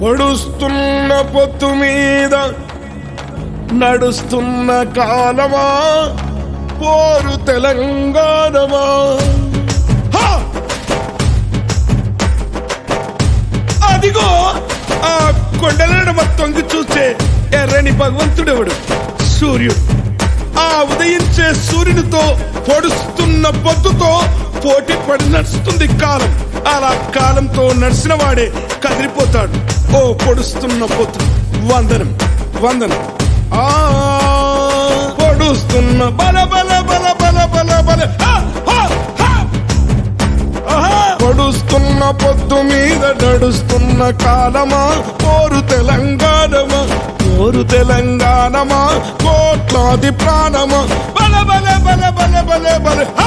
పొడుస్తున్న పొత్తు మీద నడుస్తున్న కాలమా? పోరు తెలంగాణమా? అదిగో ఆ కొండలడమ తొంగి చూసే ఎర్రని భగవంతుడెవడు? సూర్యుడు. ఆ ఉదయించే సూర్యునితో పొడుస్తూ కాలంతో నడిచిన వాడే కదిలిపోతాడు. ఓ పొడుస్తున్న పొద్దు వందనం వందనం. ఆ! పొడుస్తున్న బల బల బల బల బల బల. ఆహా! పొడుస్తున్న పొత్తు మీద నడుస్తున్న కాలమా? కోరు తెలంగాణమా? కోరు తెలంగాణమా? కోట్లాది ప్రాణమా? బల బల బల బల బల బల.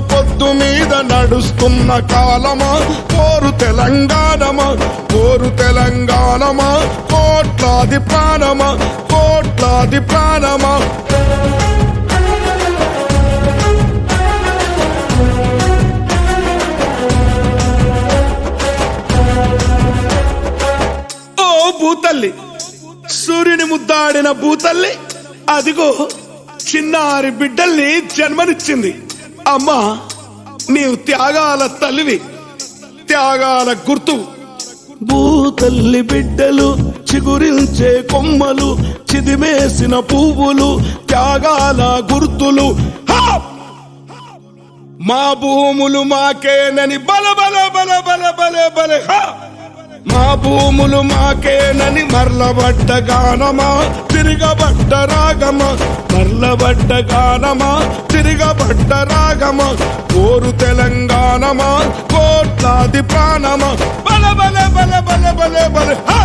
పొద్దు మీద నడుస్తున్న కాలమా? కోరు తెలంగాణమా? కోరు తెలంగాణమా? కోట్లాది ప్రాణమా? కోట్లాది ప్రాణమా? ఓ భూతల్లి సూర్యుని ముద్దాడిన భూతల్లి అదిగో చిన్నారి బిడ్డల్ని జన్మనిచ్చింది. అమ్మా నీవు త్యాగాల తల్లివి త్యాగాల గుర్తు. భూతల్లి బిడ్డలు చిగురించే కొమ్మలు చిదిమేసిన పువ్వులు త్యాగాల గుర్తులు. మా భూములు మాకేనని బల బల బల బల బల బల మా భూములు మాకేనని మర్లబడ్డ గానమా తిరగబడ్డ రాగమా? మర్లబడ్డ గానమా? తిరగబడ్డ త్యాగమా కోరు తెలంగాణమా? కోట్లాది ప్రాణమా? బల బల బల బల బల బల హా!